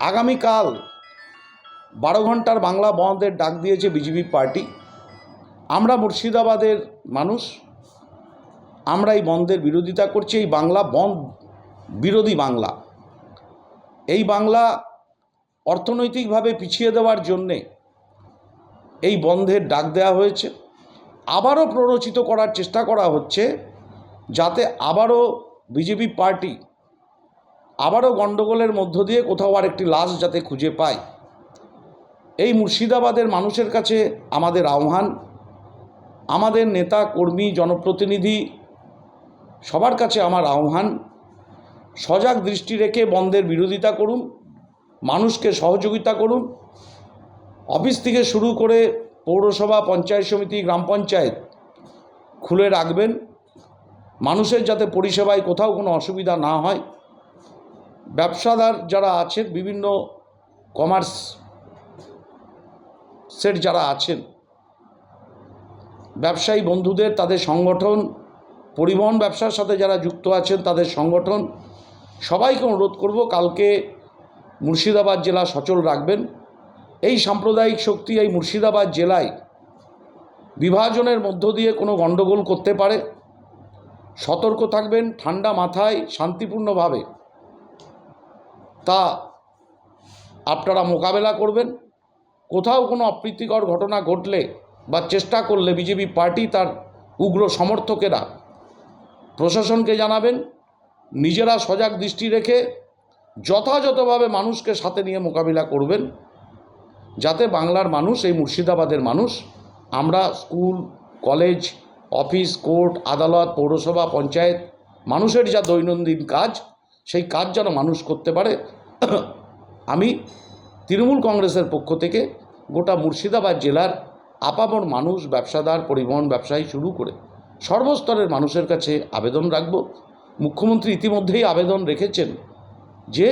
আগামীকাল বারো ঘণ্টার বাংলা বন্ধের ডাক দিয়েছে বিজেপি পার্টি। আমরা মুর্শিদাবাদের মানুষ, আমরা এই বন্ধের বিরোধিতা করছি, এই বাংলা বন্ধ, বিরোধী বাংলা। এই বাংলা অর্থনৈতিকভাবে পিছিয়ে দেওয়ার জন্যে এই বন্ধের ডাক দেওয়া হয়েছে। আবারও প্ররোচিত করার চেষ্টা করা হচ্ছে, যাতে আবারও বিজেপি পার্টি আবারও গণ্ডগোলের মধ্য দিয়ে কোথাও আর একটি লাশ যাতে খুঁজে পায় এই মুর্শিদাবাদের মানুষের কাছে আমাদের আহ্বান, আমাদের নেতা, কর্মী, জনপ্রতিনিধি, সবার কাছে আমার আহ্বান, সজাগ দৃষ্টি রেখে বন্ধের বিরোধিতা করুন, মানুষকে সহযোগিতা করুন। অফিস থেকে শুরু করে পৌরসভা, পঞ্চায়েত সমিতি, গ্রাম পঞ্চায়েত খুলে রাখবেন। মানুষের যাতে পরিষেবায় কোথাও কোনো অসুবিধা না হয়। ব্যবসাদার যারা আছেন, বিভিন্ন কমার্স সেট যারা আছেন, ব্যবসায়ী বন্ধুদের, তাদের সংগঠন, পরিবহন ব্যবসার সাথে যারা যুক্ত আছেন, তাদের সংগঠন, সবাইকে অনুরোধ করব কালকে মুর্শিদাবাদ জেলা সচল রাখবেন। এই সাম্প্রদায়িক শক্তি এই মুর্শিদাবাদ জেলায় বিভাজনের মধ্য দিয়ে কোনো গণ্ডগোল করতে পারে। সতর্ক থাকবেন, ঠান্ডা মাথায়, শান্তিপূর্ণভাবে। তা আপনারা মোকাবেলা করবেন। কোথাও কোনো অপ্রীতিকর ঘটনা ঘটলে বা চেষ্টা করলে বিজেপি পার্টি তার উগ্র সমর্থকেরা প্রশাসনকে জানাবেন, নিজেরা সজাগ দৃষ্টি রেখে যথাযথভাবে মানুষকে সাথে নিয়ে মোকাবিলা করবেন, যাতে বাংলার মানুষ, এই মুর্শিদাবাদের মানুষ, আমরা স্কুল, কলেজ, অফিস, কোর্ট, আদালত, পৌরসভা, পঞ্চায়েত, মানুষের যা দৈনন্দিন কাজ, সেই কাজ যেন মানুষ করতে পারে। আমি তৃণমূল কংগ্রেসের পক্ষ থেকে গোটা মুর্শিদাবাদ জেলার আপামর মানুষ, ব্যবসাদার, পরিবহন ব্যবসায়ী শুরু করে সর্বস্তরের মানুষের কাছে আবেদন রাখব। মুখ্যমন্ত্রী ইতিমধ্যেই আবেদন রেখেছেন যে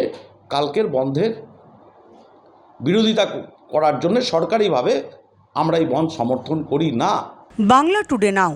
কালকের বন্ধের বিরোধিতা করার জন্য সরকারিভাবে আমরা এই বন্ধ সমর্থন করি না। Bangla today now.